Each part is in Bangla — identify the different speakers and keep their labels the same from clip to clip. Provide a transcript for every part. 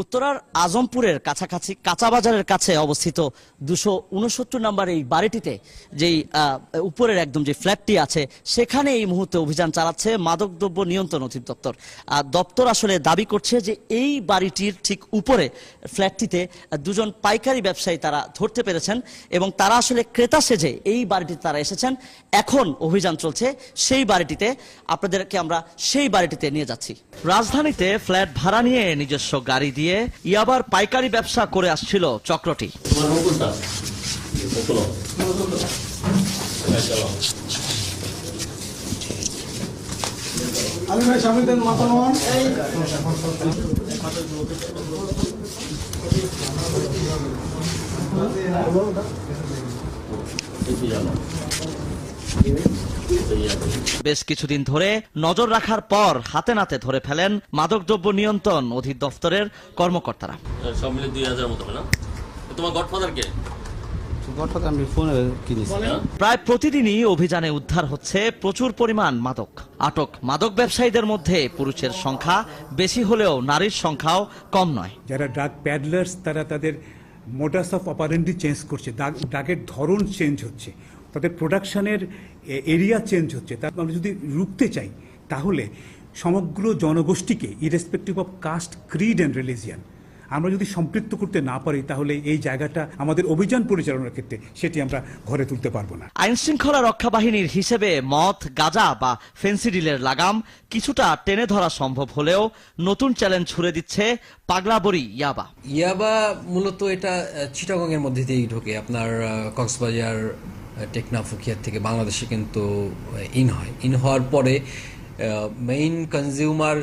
Speaker 1: উত্তরার আজমপুরের কাছাকাছি কাঁচাবাজারের কাছে অবস্থিত দুশো উনসত্তর নম্বর এই বাড়িটিতে যেই উপরের একদম যে ফ্ল্যাটটি আছে, সেখানে এই মুহূর্তে অভিযান চালাচ্ছে মাদকদ্রব্য নিয়ন্ত্রণ অধিদপ্তর। দপ্তর আসলে দাবি করছে যে এই বাড়িটির ঠিক উপরে ফ্ল্যাটটিতে দুজন পাইকারি ব্যবসায়ী তারা ধরতে পেরেছেন এবং তারা আসলে ক্রেতা সেজে এই বাড়িটিতে তারা এসেছেন। এখন অভিযান চলছে সেই বাড়িটিতে। আপনাদেরকে আমরা সেই বাড়িটিতে নিয়ে যাচ্ছি। রাজধানীতে ফ্ল্যাট ভাড়া নিয়ে নিজস্ব গাড়ি দিয়ে ইয়াবার পাইকারি ব্যবসা করে আসছিল চক্রটি।
Speaker 2: মাথা
Speaker 1: বেশ কিছুদিন ধরে নজর রাখার পর হাতে নাতে ধরে ফেলেন মাদকদ্রব্য নিয়ন্ত্রণ অধিদপ্তরের কর্মকর্তারা।
Speaker 3: সব মিলে দুই হাজার মতো না? তোমার গডফাদার কে?
Speaker 4: গঠটা আমি ফোনে কিনেছি।
Speaker 3: হ্যাঁ?
Speaker 1: প্রায় প্রতিদিনই অভিযানে উদ্ধার হচ্ছে প্রচুর পরিমাণ মাদক। আটক মাদক ব্যবসায়ীদের মধ্যে পুরুষের সংখ্যা বেশি হলেও নারীর সংখ্যাও কম নয়।
Speaker 5: যারা ড্রাগ প্যাডলার্স তারা তাদের মোডাস অফ অপারেন্ডি চেঞ্জ করছে দাগের ধরন চেঞ্জ হচ্ছে, তাদের প্রোডাকশানের এরিয়া চেঞ্জ হচ্ছে তার আমরা যদি রুখতে চাই, তাহলে সমগ্র জনগোষ্ঠীকে irrespective of caste creed and religion আমরা যদি সম্পৃক্ত করতে না পারি তাহলে এই জায়গাটা আমাদের অভিযান পরিচালনার ক্ষেত্রে সেটি আমরা ঘরে তুলতে পারব না।
Speaker 1: আইন শৃঙ্খলা রক্ষা বাহিনীর হিসেবে মদ গাজা বা ফেন্সিডিলের লাগাম কিছুটা টেনে ধরা সম্ভব হলেও নতুন চ্যালেঞ্জ ছুড়ে দিচ্ছে পাগলাবড়ি ইয়াবা।
Speaker 6: ইয়াবা মূলত এটা চিটাগং এর মধ্যে দিয়েই ঢোকে। আপনার কক্সবাজার আহ, টেকনাফ ফুকিয়ার থেকে বাংলাদেশে কিন্তু ইন হয়। ইন হওয়ার পরে মেইন কনজিউমার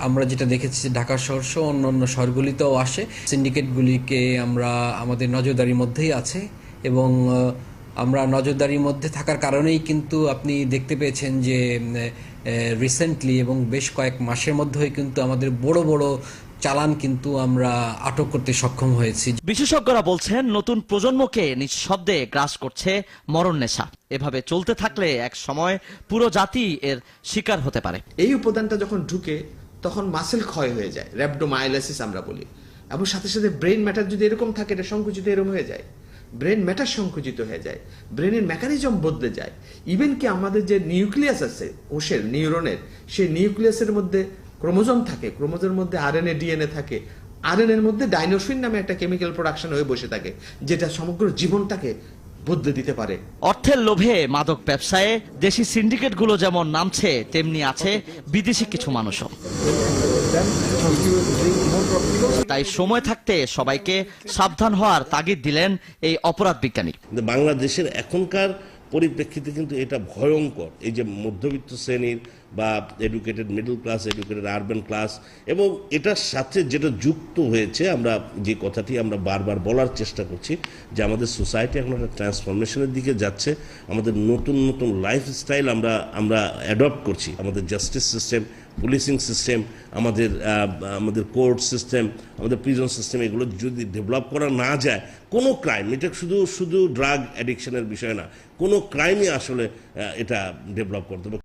Speaker 6: আমরা যেটা দেখেছি ঢাকা শহর সহ অন্য শহরগুলিতেও আসে। সিন্ডিকেটগুলিকে আমরা আমাদের নজরদারির মধ্যেই আছে এবং আমরা নজরদারির মধ্যে থাকার কারণেই কিন্তু আপনি দেখতে পেয়েছেন যে রিসেন্টলি এবং বেশ কয়েক মাসের মধ্যেই কিন্তু আমাদের বড় বড় চালান কিন্তু আমরা আটক করতে সক্ষম হয়েছি।
Speaker 1: বিশেষজ্ঞরা বলছেন নতুন প্রজন্মকে নিঃশব্দে গ্রাস করছে মরণ নেশা। এভাবে চলতে থাকলে এক সময় পুরো জাতি এর শিকার হতে পারে।
Speaker 7: এই উপাদানটা যখন ঢুকে তখন মাসেল ক্ষয় হয়ে যায় র্যাপডোমাইলাসিস আমরা বলি। এবং সাথে সাথে ব্রেন ম্যাটার যদি এরকম থাকে এটা সংকুচিত এরকম হয়ে যায়। ব্রেন ম্যাটার সংকুচিত হয়ে যায়। ব্রেনের মেকানিজম বদলে যায়। ইভেন কি আমাদের যে নিউক্লিয়াস আছে কোষের নিউরনের সেই নিউক্লিয়াসের মধ্যে ক্রোমোজোম থাকে ক্রোমোজোমের মধ্যে আরএনএ ডিএনএ থাকে। আরএনএ এর মধ্যে ডাইনোসিন নামে একটা কেমিক্যাল প্রোডাকশন হয়ে বসে থাকে যেটা সমগ্র জীবনটাকে বদলে দিতে পারে।
Speaker 1: অর্থের লোভে মাদক ব্যবসায়ে দেশি সিন্ডিকেটগুলো যেমন নামছে তেমনি আছে বিদেশি কিছু মানুষও। তাই সময় থাকতে সবাইকে সাবধান হওয়ার তাগিদ দিলেন এই অপরাধ বিজ্ঞানী
Speaker 8: বাংলাদেশের এখনকার পরিপ্রেক্ষিতে কিন্তু এটা ভয়ঙ্কর। এই যে মধ্যবিত্ত শ্রেণির বা educated middle class educated urban class এবং এটার সাথে যেটা যুক্ত হয়েছে, আমরা যে কথাটি আমরা বারবার বলার চেষ্টা করছি যে আমাদের সোসাইটি এখন একটা ট্রান্সফরমেশনের দিকে যাচ্ছে, আমাদের নতুন নতুন লাইফস্টাইল আমরা আমরা অ্যাডপ্ট করছি। আমাদের জাস্টিস সিস্টেম পুলিশিং সিস্টেম আমাদের আমাদের কোর্ট সিস্টেম আমাদের প্রিজন সিস্টেম এগুলো যদি ডেভেলপ করা না যায়, কোনো ক্রাইম এটা শুধু শুধু ড্রাগ অ্যাডিকশনের বিষয় না কোনো ক্রাইমই আসলে এটা ডেভেলপ করতে হবে